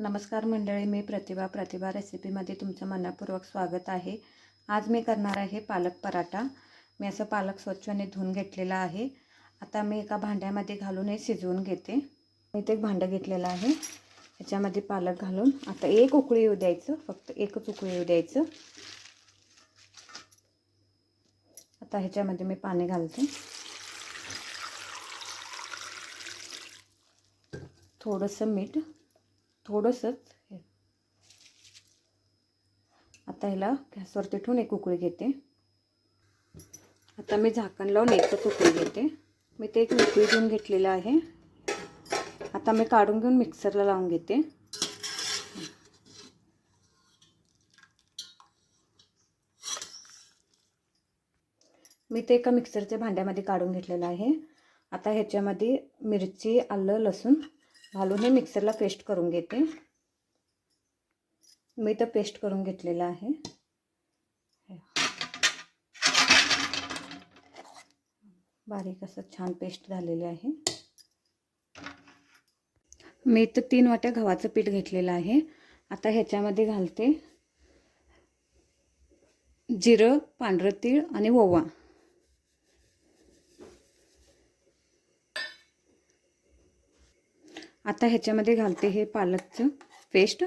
नमस्कार मंडळी मी प्रतिभा. प्रतिभा रेसिपीमध्ये तुमचं मनापूर्वक स्वागत आहे. आज मी करणार आहे पालक पराठा. मी असं पालक स्वच्छने धुवून घेतलेला आहे. आता मी एका भांड्यामध्ये घालून हे शिजवून घेते. मी ते एक भांडं घेतलेलं आहे. ह्याच्यामध्ये पालक घालून. आता एक उकळी येऊ द्यायचं. फक्त एकच उकळी येऊ द्यायचं. आता ह्याच्यामध्ये मी पाणी घालते. थोडंसं मीठ. थोडंसंच आता ह्याला गॅसवरती ठेवून एक उकळी घेते. आता मी झाकण लावून एकच उकळी घेते. मी ते एक उकळी घेऊन घेतलेलं आहे. आता मी काढून घेऊन मिक्सरला लावून घेते. मी ते एका मिक्सरच्या भांड्यामध्ये काढून घेतलेलं आहे. आता ह्याच्यामध्ये मिरची आलं लसूण घालून हे मिक्सरला पेस्ट करून घेते. मी तर पेस्ट करून घेतलेलं आहे. बारीक असं छान पेस्ट झालेले आहे. मी तर तीन वाट्या गव्हाचं पीठ घेतलेलं आहे. आता ह्याच्यामध्ये घालते जिरं पांढरं तीळ आणि ओवा. आता ह्याच्यामध्ये घालते हे पालकचं पेस्ट.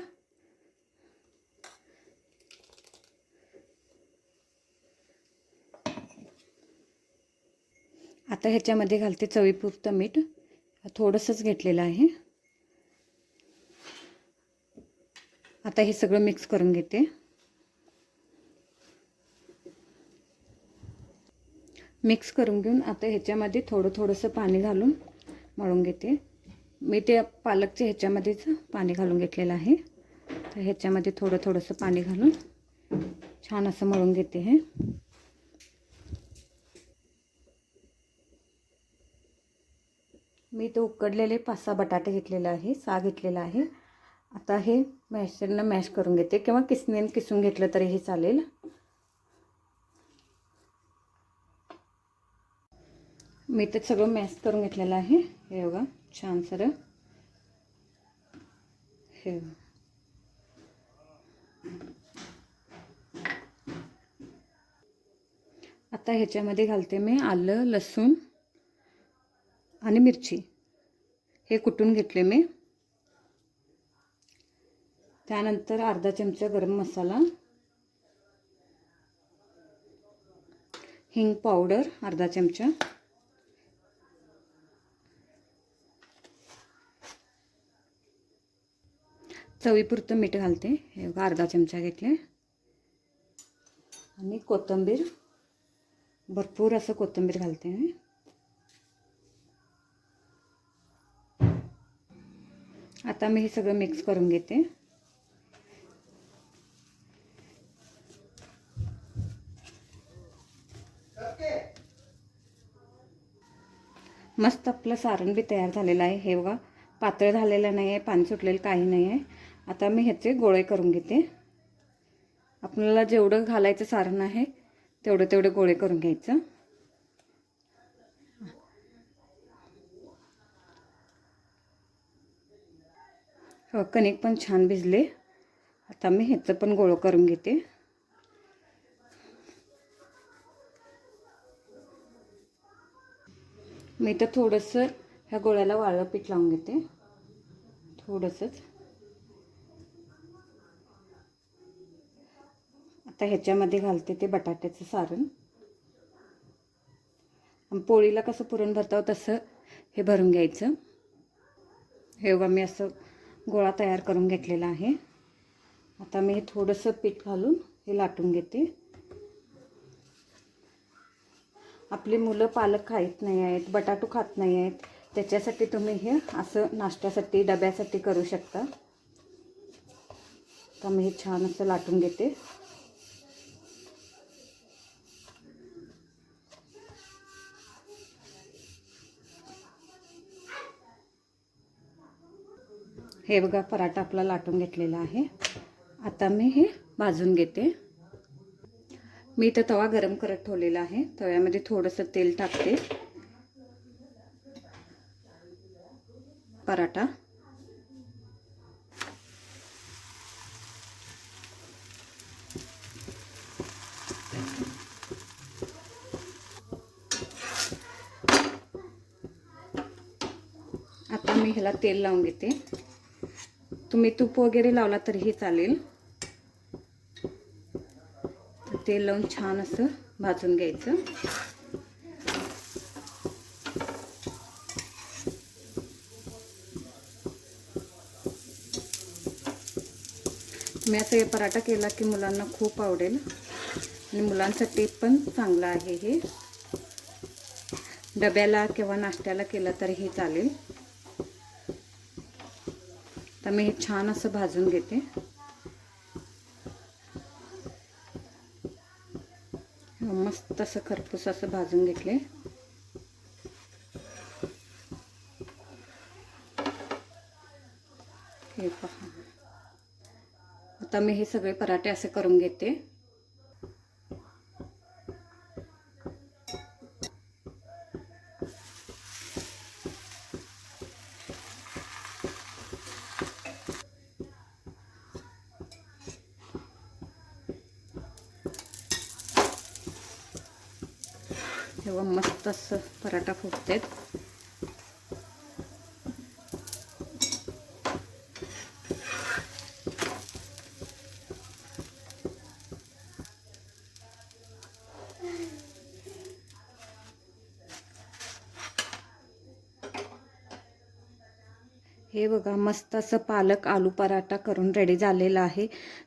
आता ह्याच्यामध्ये घालते चवीपुरतं मीठ. थोडंसंच घेतलेलं आहे. आता हे सगळं मिक्स करून घेते. मिक्स करून घेऊन आता ह्याच्यामध्ये थोडं थोडंसं पाणी घालून मळून घेते. मी ते पालकच्या ह्याच्यामध्येच पाणी घालून घेतलेलं आहे. तर ह्याच्यामध्ये थोडं थोडंसं पाणी घालून छान असं मळून घेते हे. मी तो उकडलेले पाच सहा बटाटे घेतलेला आहे सा घेतलेला आहे. आता हे मॅशरनं मॅश करून घेते किंवा किसणीने किसून घेतलं तरीही चालेल. मी ते सगळं मॅश करून घेतलेलं आहे हे बघा. छान सारं हे आता ह्याच्यामध्ये घालते मी आलं लसूण आणि मिरची. हे कुटून घेतले मी. त्यानंतर अर्धा चमचा गरम मसाला. हिंग पावडर अर्धा चमचा. चवीपुरतं मीठ घालते. हे बघा अर्धा चमचा घेतले. आणि कोथिंबीर. भरपूर असं कोथिंबीर घालते मी. आता मी हे सगळं मिक्स करून घेते. मस्त आपलं सारण बी तयार झालेलं आहे. हे बघा पातळ झालेलं नाही आहे पाणी सुटलेलं काही नाही आहे आता मी ह्याचे गोळे करून घेते. आपल्याला जेवढं घालायचं सारण आहे तेवढं तेवढे गोळे करून घ्यायचं. हो कणिक पण छान भिजले. आता मी ह्याचं पण गोळं करून घेते. मी तर थोडंसं ह्या गोळ्याला वाळलं पीठ लावून घेते. थोडंसंच. आता ह्याच्यामध्ये घालते ते बटाट्याचं सारण. पोळीला कसं पुरण भरताव तसं हे भरून घ्यायचं. हे बघा मी असं गोळा तयार करून घेतलेला आहे. आता मी हे थोडंसं पीठ घालून हे लाटून घेते. आपली मुलं पालक खात नाही आहेत बटाटू खात नाही आहेत. त्याच्यासाठी तुम्ही हे असं नाश्त्यासाठी डब्यासाठी करू शकता. तर मी हे छान असं लाटून घेते. हे बघा पराठा आपला लाटून घेतलेला आहे. आता मी हे भाजून घेते. मी इथं तवा गरम करत ठेवलेला आहे. तव्यामध्ये थोडंसं तेल टाकते. पराठा. आता मी ह्याला तेल लावून घेते. तुम्ही तूप वगैरे लावला तरीही चालेल. तर तेल लावून छान असं भाजून घ्यायचं. मी असं हे पराठा केला की मुलांना खूप आवडेल. आणि मुलांसाठी पण चांगलं आहे हे. डब्याला किंवा नाश्त्याला केलं तरीही चालेल. मी हे छान असं भाजून घेते. मस्त असं खरपूस असं भाजून घेतले. हे पहा. आता मी हे सगळे पराठे असे करून घेते. तेव्हा मस्त असं पराठा फुटतात. हे बघा मस्त असं पालक आलू पराठा करून रेडी झालेला आहे.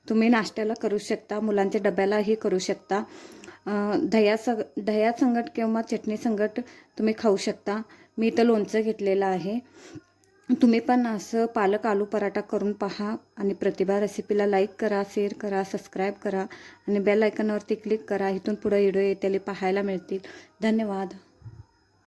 तुम्ही नाश्त्याला करू शकता मुलांच्या डब्यालाही करू शकता. दह्या सग दह्या संगट किंवा चटणी संगट तुम्ही खाऊ शकता. मी इथं लोणचं घेतलेलं आहे. तुम्ही पण असं पालक आलू पराठा करून पहा आणि प्रतिभा रेसिपीला लाईक करा शेअर करा सबस्क्राईब करा आणि बेल आयकॉनवरती क्लिक करा. इथून पुढे व्हिडिओ येतेले पाहायला मिळतील. धन्यवाद.